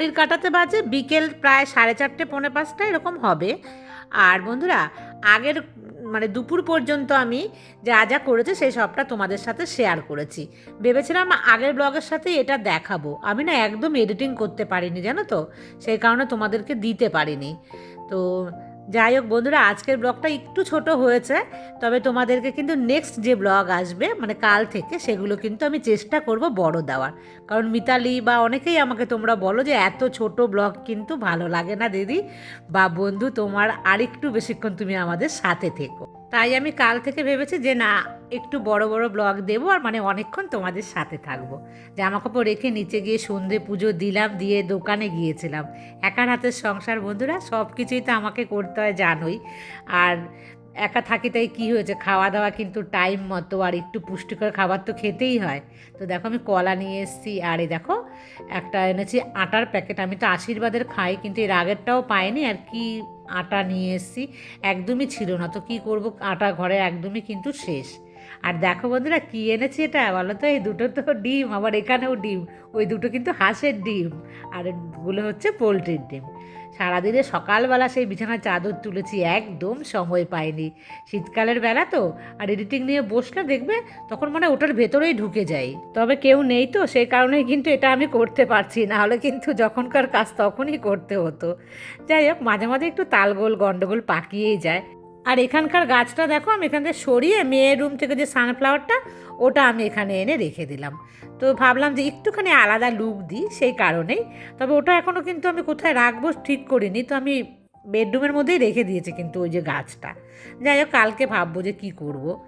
ঘড়ির কাটাতে বাজে, বিকেল প্রায় সাড়ে চারটে, পৌনে পাঁচটা এরকম হবে। আর বন্ধুরা, আগের মানে দুপুর পর্যন্ত আমি যা যা করেছি, সেই সবটা তোমাদের সাথে শেয়ার করেছি। ভেবেছিলাম আগের ব্লগের সাথে এটা দেখাবো। আমি না একদম এডিটিং করতে পারিনি, জানো তো? সেই কারণে তোমাদেরকে দিতে পারিনি। তো যাই হোক বন্ধুরা, আজকের ব্লগটা একটু ছোট হয়েছে, তবে তোমাদেরকে কিন্তু নেক্সট যে ব্লগ আসবে মানে কাল থেকে, সেগুলো কিন্তু আমি চেষ্টা করব বড় দেওয়ার। কারণ মিতালি বা অনেকেই আমাকে তোমরা বলো যে এত ছোট ব্লগ কিন্তু ভালো লাগে না দিদি, বা বন্ধু তোমার আরেকটু বেশিক্ষণ তুমি আমাদের সাথে থেকো। তাই আমি কাল থেকে ভেবেছি যে না, একটু বড় বড় ব্লগ দেবো আর মানে অনেকক্ষণ তোমাদের সাথে থাকব। জামা কাপড় রেখে নিচে গিয়ে সন্ধে পুজো দিলাম, দিয়ে দোকানে গিয়েছিলাম। একার হাতের সংসার, বন্ধুরা সব কিছুই তো আমাকে করতে হয়, জানোই। আর একা থাকি তাই কী হয়েছে? খাওয়া দাওয়া কিন্তু টাইম মতো, আর একটু পুষ্টিকর খাবার তো খেতেই হয়। তো দেখো, আমি কলা নিয়ে এসেছি, আর এই দেখো, একটা এনেছি আটার প্যাকেট। আমি তো আশীর্বাদের খাই, কিন্তু এর আগেরটাও পাইনি, আর কি আটা নিয়ে এসেছি, একদমই ছিল না। তো কি করব? আটা ঘরে একদমই কিন্তু শেষ। আর দেখো বন্ধুরা, কী এনেছি এটা? বলো তো, এই দুটো তো ডিম, আবার এখানেও ডিম। ওই দুটো কিন্তু হাঁসের ডিম। আর এগুলো হচ্ছে পোলট্রির ডিম। সারাদিনে সকালবেলা সেই বিছানার চাদর তুলেছি, একদম সময় পাইনি। শীতকালের বেলা তো, আর এডিটিং নিয়ে বসলে দেখবে তখন মানে ওটার ভেতরেই ঢুকে যাই। তবে কেউ নেই তো, সেই কারণেই কিন্তু এটা আমি করতে পারছি না হলে কিন্তু যখনকার কাজ তখনই করতে হতো। যাই হোক, মাঝে মাঝে একটু তালগোল, গন্ডগোল পাকিয়েই যায়। আর এখানকার গাছটা দেখো, আমি এখান থেকে সরিয়ে মেয়ের রুম থেকে যে সানফ্লাওয়ারটা ওটা আমি এখানে এনে রেখে দিলাম। তো ভাবলাম যে একটুখানি আলাদা লুক দিই সেই কারণেই। তবে ওটা এখনও কিন্তু আমি কোথায় রাখব ঠিক করিনি, তো আমি বেডরুমের মধ্যেই রেখে দিয়েছি কিন্তু ওই যে গাছটা। যাই হোক, কালকে ভাববো যে কী করব।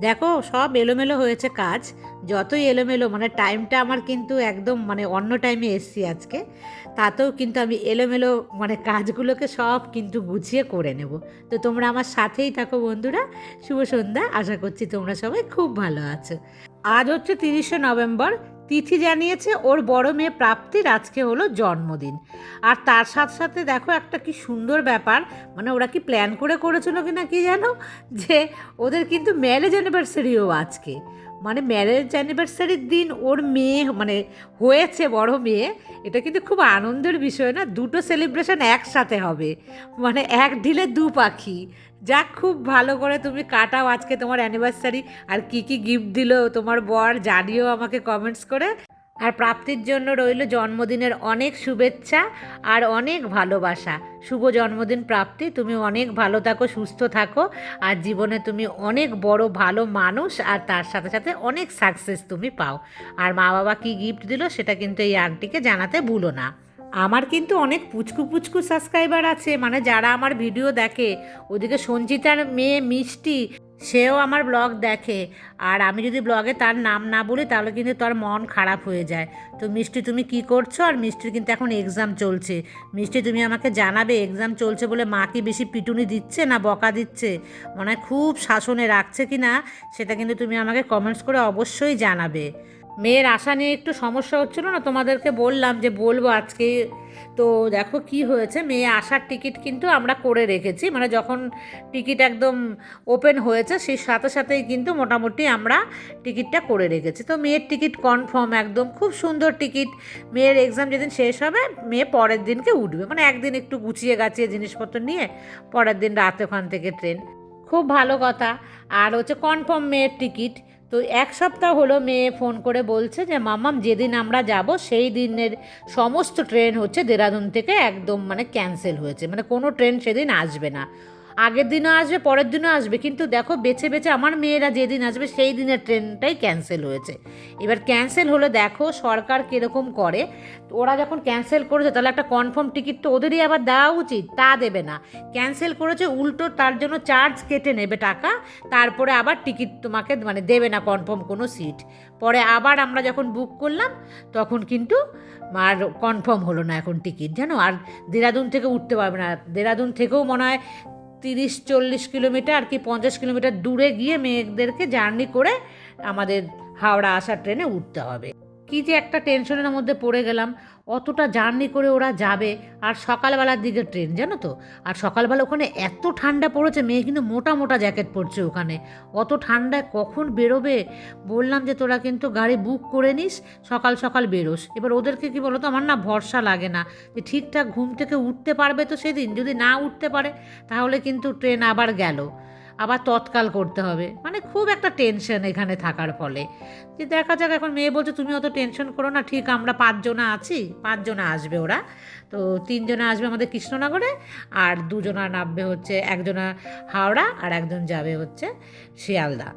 দেখো, সব এলোমেলো হয়েছে কাজ, যতই এলোমেলো মানে টাইমটা আমার কিন্তু একদম মানে অন্য টাইমে এসছি আজকে। তাতেও কিন্তু আমি এলোমেলো মানে কাজগুলোকে সব কিন্তু গুছিয়ে করে নেব। তো তোমরা আমার সাথেই থাকো বন্ধুরা, শুভ সন্ধ্যা, আশা করছি তোমরা সবাই খুব ভালো আছো। আজ হচ্ছে তিরিশে নভেম্বর। তিথি জানিয়েছে, ওর বড় মেয়ে প্রাপ্তির আজকে হলো জন্মদিন। আর তার সাথে সাথে দেখো একটা কি সুন্দর ব্যাপার মানে ওরা কি প্ল্যান করে করেছিল কি না কি জানো? যে ওদের কিন্তু ম্যারেজ অ্যানিভার্সারিও আজকে। মানে ম্যারেজ অ্যানিভার্সারির দিন ওর মেয়ে মানে হয়েছে বড় মেয়ে, এটা কিন্তু খুব আনন্দের বিষয় না, দুটো সেলিব্রেশন একসাথে হবে। মানে এক ঢিলে দু পাখি। যাক, খুব ভালো করে তুমি কাটাও আজকে তোমার অ্যানিভার্সারি আর কি কি গিফট দিল তোমার বর, জানিও আমাকে কমেন্টস করে। আর প্রাপ্তির জন্য রইল জন্মদিনের অনেক শুভেচ্ছা আর অনেক ভালোবাসা। শুভ জন্মদিন প্রাপ্তি, তুমি অনেক ভালো থাকো, সুস্থ থাকো আর জীবনে তুমি অনেক বড়, ভালো মানুষ আর তার সাথে সাথে অনেক সাকসেস তুমি পাও। আর মা বাবা কী গিফট দিল সেটা কিন্তু এই আন্টিকে জানাতে ভুলো না। আমার কিন্তু অনেক পুচকু পুচকু সাবস্ক্রাইবার আছে মানে যারা আমার ভিডিও দেখে, ওদিকে সঞ্চিতার মেয়ে মিষ্টি সেও আমার ব্লগ দেখে। আর আমি যদি ব্লগে তার নাম না বলি, তাহলে কিন্তু তার মন খারাপ হয়ে যায়। তো মিষ্টি, তুমি কি করছ? আর মিষ্টির কিন্তু এখন এক্সাম চলছে। মিষ্টি, তুমি আমাকে জানাবে এক্সাম চলছে বলে মা কি বেশি পিটুনি দিচ্ছে না বকা দিচ্ছে? মনে হয় খুব শাসনে রাখছে কি না সেটা কিন্তু তুমি আমাকে কমেন্টস করে অবশ্যই জানাবে। মেয়ের আশা নিয়ে একটু সমস্যা হচ্ছিল না? তোমাদেরকে বললাম যে বলব আজকে। তো দেখো কি হয়েছে, মেয়ে আসার টিকিট কিন্তু আমরা করে রেখেছি। মানে যখন টিকিট একদম ওপেন হয়েছে, সেই সাথে সাথেই কিন্তু মোটামুটি আমরা টিকিটটা করে রেখেছি। তো মেয়ের টিকিট কনফার্ম একদম। খুব সুন্দর টিকিট। মেয়ের এক্সাম যেদিন শেষ হবে, মেয়ে পরের দিনকে উঠবে। মানে একদিন একটু গুছিয়ে গাছিয়ে জিনিসপত্র নিয়ে পরের দিন রাত ওখান থেকে ট্রেন। খুব ভালো কথা। আর হচ্ছে কনফার্ম মেয়ের টিকিট। তো এক সপ্তাহ হলো মেয়ে ফোন করে বলছে যে মামাম যেদিন আমরা যাব, সেই দিনের সমস্ত ট্রেন হচ্ছে দেরাদুন থেকে একদম মানে ক্যান্সেল হয়েছে। মানে কোনো ট্রেন সেদিন আসবে না। আগের দিনও আসবে, পরের দিনও আসবে। কিন্তু দেখো, বেছে বেছে আমার মেয়েরা যেদিন আসবে, সেই দিনের ট্রেনটাই ক্যান্সেল হয়েছে। এবার ক্যান্সেল হলে দেখো, সরকার কীরকম করে, ওরা যখন ক্যান্সেল করেছে, তাহলে একটা কনফার্ম টিকিট তো ওদেরই আবার দেওয়া উচিত, তা দেবে না। ক্যান্সেল করেছে, উল্টো তার জন্য চার্জ কেটে নেবে টাকা, তারপরে আবার টিকিট তোমাকে মানে দেবে না কনফার্ম কোনো সিট পরে আবার আমরা যখন বুক করলাম, তখন কিন্তু আর কনফার্ম হলো না এখন টিকিট জানো? আর দেরাদুন থেকে উঠতে পারবে না। দেরাদুন থেকেও মনে হয় তিরিশ, চল্লিশ কিলোমিটার কি পঞ্চাশ কিলোমিটার দূরে গিয়ে মেয়েদেরকে জার্নি করে আমাদের হাওড়া আসার ট্রেনে উঠতে হবে। কি যে একটা টেনশনের মধ্যে পড়ে গেলাম। অতটা জার্নি করে ওরা যাবে। আর সকালবেলার দিকে ট্রেন জানো তো? আর সকালবেলা ওখানে এত ঠান্ডা পড়েছে, মেয়ে কিন্তু মোটা মোটা জ্যাকেট পরছে ওখানে। অত ঠান্ডায় কখন বেরোবে? বললাম যে তোরা কিন্তু গাড়ি বুক করে নিস, সকাল সকাল বেরোস। এবার ওদেরকে কি বলো তো আমার না ভরসা লাগে না যে ঠিকঠাক ঘুম থেকে উঠতে পারবে তো সেদিন। যদি না উঠতে পারে, তাহলে কিন্তু ট্রেন আবার গেল। আবার তৎকাল করতে হবে। মানে খুব একটা টেনশন এখানে থাকার ফলে। যে দেখা যাক, এখন মেয়ে বলছে, তুমি অত টেনশন করো না, ঠিক, আমরা পাঁচজনা আছি, পাঁচজনা আসবে ওরা। তো তিনজনা আসবে আমাদের কৃষ্ণনগরে, আর দুজনা নামবে হচ্ছে, একজনা হাওড়া, আর একজন যাবে হচ্ছে শিয়ালদা।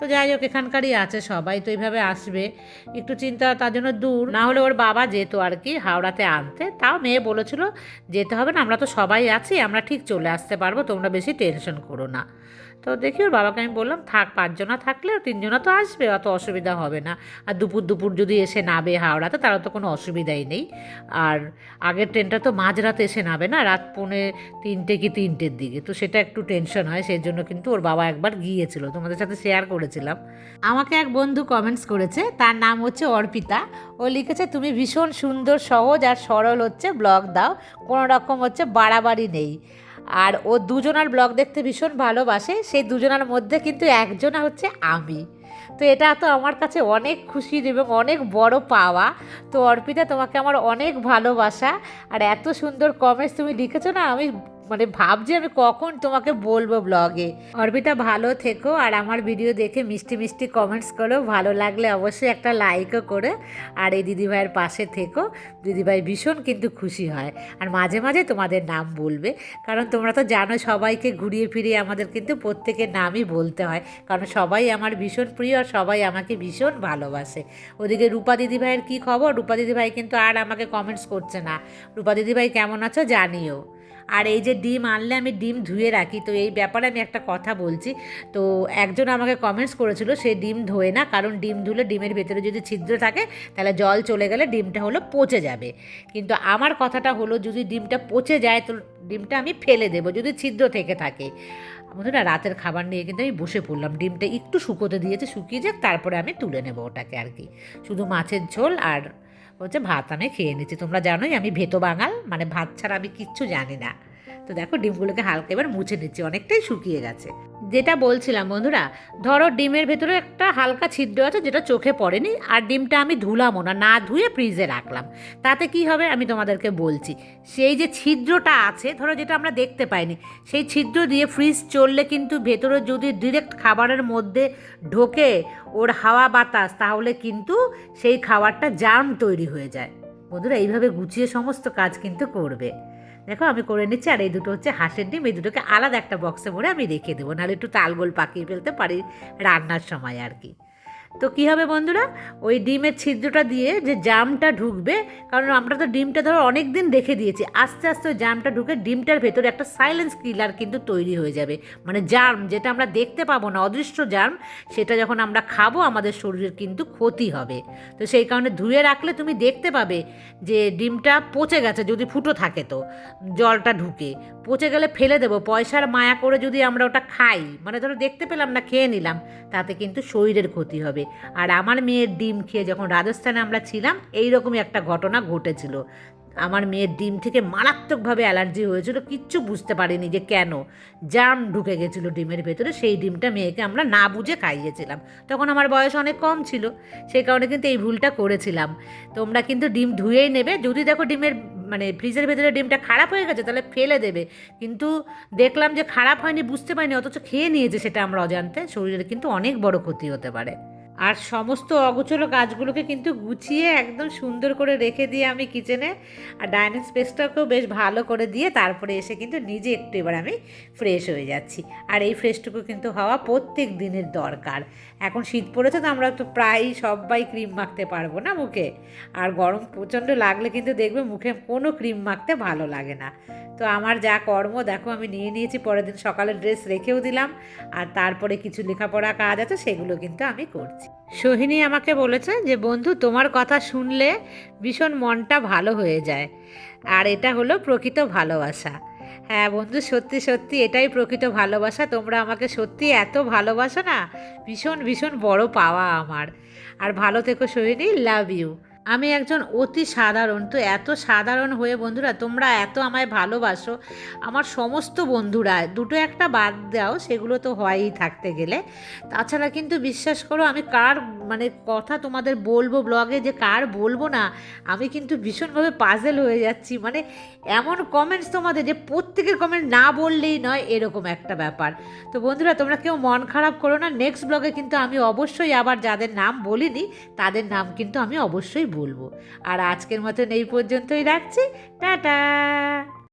তো যাই হোক, এখানকারই আছে সবাই, তো এইভাবে আসবে। একটু চিন্তা তার জন্য দূর। না হলে ওর বাবা যেত আর কি হাওড়াতে আনতে, তাও মেয়ে বলেছিল, যেতে হবে না, আমরা তো সবাই আছি, আমরা ঠিক চলে আসতে পারব, তোমরা বেশি টেনশন করো না। তো দেখি ওর বাবাকে আমি বললাম, থাক, পাঁচজনা থাকলে তিনজনা তো আসবে, অত অসুবিধা হবে না। আর দুপুর দুপুর যদি এসে নাবে হাওড়াতে তারা তো কোনো অসুবিধাই নেই। আর আগের ট্রেনটা তো মাঝরাতে এসে নাবে না, রাত পৌনে তিনটে কি তিনটের দিকে। তো সেটা একটু টেনশন হয়, সেই জন্য কিন্তু ওর বাবা একবার গিয়েছিল, তোমাদের সাথে শেয়ার করেছিলাম। আমাকে এক বন্ধু কমেন্টস করেছে, তার নাম হচ্ছে অর্পিতা। ও লিখেছে, তুমি ভীষণ সুন্দর, সহজ আর সরল হচ্ছে, ব্লগ দাও, কোনো রকম হচ্ছে বাড়াবাড়ি নেই। আর ও দুজনার ব্লগ দেখতে ভীষণ ভালোবাসে, সেই দুজনার মধ্যে কিন্তু একজনা হচ্ছে আমি। তো এটা তো আমার কাছে অনেক খুশির এবং অনেক বড় পাওয়া। তো অর্পিতা, তোমাকে আমার অনেক ভালোবাসা। আর এত সুন্দর কমেন্টস তুমি লিখেছো না, আমি মানে ভাবছি আমি কখন তোমাকে বলব ব্লগে অর্পিতা, ভালো থেকো আর আমার ভিডিও দেখে মিষ্টি মিষ্টি কমেন্টস করো। ভালো লাগলে অবশ্যই একটা লাইকও করে। আর এই দিদিভাইয়ের পাশে থেকো। দিদিভাই ভীষণ কিন্তু খুশি হয়। আর মাঝে মাঝে তোমাদের নাম বলবে। কারণ তোমরা তো জানো সবাইকে ঘুরিয়ে ফিরিয়ে আমাদের কিন্তু প্রত্যেকের নামই বলতে হয়। কারণ সবাই আমার ভীষণ প্রিয় আর সবাই আমাকে ভীষণ ভালোবাসে। ওদিকে রূপা দিদিভাইয়ের কী খবর? রূপা দিদিভাই কিন্তু আর আমাকে কমেন্টস করছে না। রূপা দিদিভাই কেমন আছো? জানিও। আর এই যে ডিম আনলে আমি ডিম ধুয়ে রাখি। তো এই ব্যাপারে আমি একটা কথা বলছি। তো একজন আমাকে কমেন্টস করেছিল, সে ডিম ধোয়ে না, কারণ ডিম ধুলে ডিমের ভেতরে যদি ছিদ্র থাকে, তাহলে জল চলে গেলে ডিমটা হলো পচে যাবে। কিন্তু আমার কথাটা হলো, যদি ডিমটা পচে যায়, তো ডিমটা আমি ফেলে দেবো, যদি ছিদ্র থেকে থাকে। বন্ধুরা, রাতের খাবার নিয়ে কিন্তু আমি বসে পড়লাম। ডিমটা একটু শুকোতে দিয়েছে, শুকিয়ে যাক, তারপরে আমি তুলে নেব ওটাকে আর কি। শুধু মাছের ঝোল আর হচ্ছে ভাত আমি খেয়ে নিচ্ছি। তোমরা জানোই আমি ভেতো বাঙাল মানে ভাত ছাড়া আমি কিচ্ছু জানি না। তো দেখো ডিমগুলোকে হালকা এবার মুছে নিচ্ছি, অনেকটাই শুকিয়ে গেছে। যেটা বলছিলাম বন্ধুরা, ধরো ডিমের ভেতরে একটা হালকা ছিদ্র আছে যেটা চোখে পড়েনি, আর ডিমটা আমি ধুলামও না না ধুয়ে ফ্রিজে রাখলাম। তাতে কি হবে আমি তোমাদেরকে বলছি, সেই যে ছিদ্রটা আছে, ধরো যেটা আমরা দেখতে পাইনি, সেই ছিদ্র দিয়ে ফ্রিজ চললে কিন্তু ভেতরে যদি ডিরেক্ট খাবারের মধ্যে ঢোকে ওর হাওয়া বাতাস, তাহলে কিন্তু সেই খাবারটা জার্ম তৈরি হয়ে যায়। বন্ধুরা, এইভাবে গুছিয়ে সমস্ত কাজ কিন্তু করবে। দেখো, আমি করে নিচ্ছি, আর এই দুটো হচ্ছে হাঁসের ডিম, এই দুটোকে আলাদা একটা বক্সে ভরে আমি রেখে দেবো। নাহলে একটু তালগোল পাকিয়ে ফেলতে পারি রান্নার সময় আর কি। তো কী হবে বন্ধুরা? ওই ডিমের ছিদ্রটা দিয়ে যে জামটা ঢুকবে, কারণ আমরা তো ডিমটা ধরো অনেক দিন রেখে দিয়েছি, আস্তে আস্তে ওই জামটা ঢুকে ডিমটার ভেতরে একটা সাইলেন্স কিলার কিন্তু তৈরি হয়ে যাবে। মানে জার্ম যেটা আমরা দেখতে পাবো না, অদৃশ্য জার্ম সেটা যখন আমরা খাব, আমাদের শরীরের কিন্তু ক্ষতি হবে। তো সেই কারণে ধুয়ে রাখলে তুমি দেখতে পাবে যে ডিমটা পচে গেছে, যদি ফুটো থাকে তো, জলটা ঢুকে। পচে গেলে ফেলে দেবো, পয়সার মায়া করে যদি আমরা ওটা খাই মানে ধরো দেখতে পেলাম না, খেয়ে নিলাম, তাতে কিন্তু শরীরের ক্ষতি হবে। আর আমার মেয়ের ডিম খেয়ে যখন রাজস্থানে আমরা ছিলাম এই রকমই একটা ঘটনা ঘটেছিল। আমার মেয়ের ডিম থেকে মারাত্মকভাবে অ্যালার্জি হয়েছিল, কিচ্ছু বুঝতে পারিনি যে কেন। জাম ঢুকে গেছিল ডিমের ভেতরে, সেই ডিমটা মেয়েকে আমরা না বুঝে খাইয়েছিলাম। তখন আমার বয়স অনেক কম ছিল সেই কারণে কিন্তু এই ভুলটা করেছিলাম। তোমরা কিন্তু ডিম ধুয়েই নেবে, যদি দেখো ডিমের মানে ফ্রিজের ভেতরে ডিমটা খারাপ হয়ে গেছে, তাহলে ফেলে দেবে। কিন্তু দেখলাম যে খারাপ হয়নি, বুঝতে পারিনি, অথচ খেয়ে নিয়েছে, সেটা আমরা অজান্তে। শরীরের কিন্তু অনেক বড় ক্ষতি হতে পারে। আর সমস্ত অগোছলো গাছগুলোকে কিন্তু গুছিয়ে একদম সুন্দর করে রেখে দিয়ে আমি কিচেনে আর ডাইনিং স্পেসটাকেও বেশ ভালো করে দিয়ে তারপরে এসে কিন্তু নিজে একটু এবার আমি ফ্রেশ হয়ে যাচ্ছি। আর এই ফ্রেশটুকু কিন্তু হওয়া প্রত্যেক দিনের দরকার। এখন শীত পড়েছে তো আমরা তো প্রায়ই সবাই ক্রিম মাখতে পারব না মুখে? আর গরম প্রচণ্ড লাগলে কিন্তু দেখবে মুখে কোনো ক্রিম মাখতে ভালো লাগে না। তো আমার যা কর্ম, দেখো আমি নিয়ে নিয়েছি, পরের দিন সকালের ড্রেস রেখেও দিলাম। আর তারপরে কিছু লেখাপড়া কাজ আছে, সেগুলো কিন্তু আমি করছি। সোহিনী আমাকে বলেছে যে, বন্ধু, তোমার কথা শুনলে ভীষণ মনটা ভালো হয়ে যায়। আর এটা হলো প্রকৃত ভালোবাসা। হ্যাঁ বন্ধু, সত্যি সত্যি, এটাই প্রকৃত ভালোবাসা। তোমরা আমাকে সত্যি এত ভালোবাসো না, ভীষণ ভীষণ বড় পাওয়া আমার। আর ভালো থেকো, সোহিনী, লাভ ইউ। আমি একজন অতি সাধারণ। তো এত সাধারণ হয়ে বন্ধুরা, তোমরা এত আমায় ভালোবাসো। আমার সমস্ত বন্ধুরা, দুটো একটা বাদ দাও, সেগুলো তো হয়ই থাকতে গেলে। তাছাড়া কিন্তু বিশ্বাস করো, আমি কার মানে কথা তোমাদের বলব ব্লগে যে কার বলব না, আমি কিন্তু ভীষণভাবে পাজেল হয়ে যাচ্ছি। মানে এমন কমেন্টস তোমাদের যে প্রত্যেকের কমেন্ট না বললেই নয়, এরকম একটা ব্যাপার। তো বন্ধুরা, তোমরা কেউ মন খারাপ করো না। নেক্সট ব্লগে কিন্তু আমি অবশ্যই আবার যাদের নাম বলিনি, তাদের নাম কিন্তু আমি অবশ্যই বলব। আর আজকের মতন এই পর্যন্তই রাখছি। টাটা!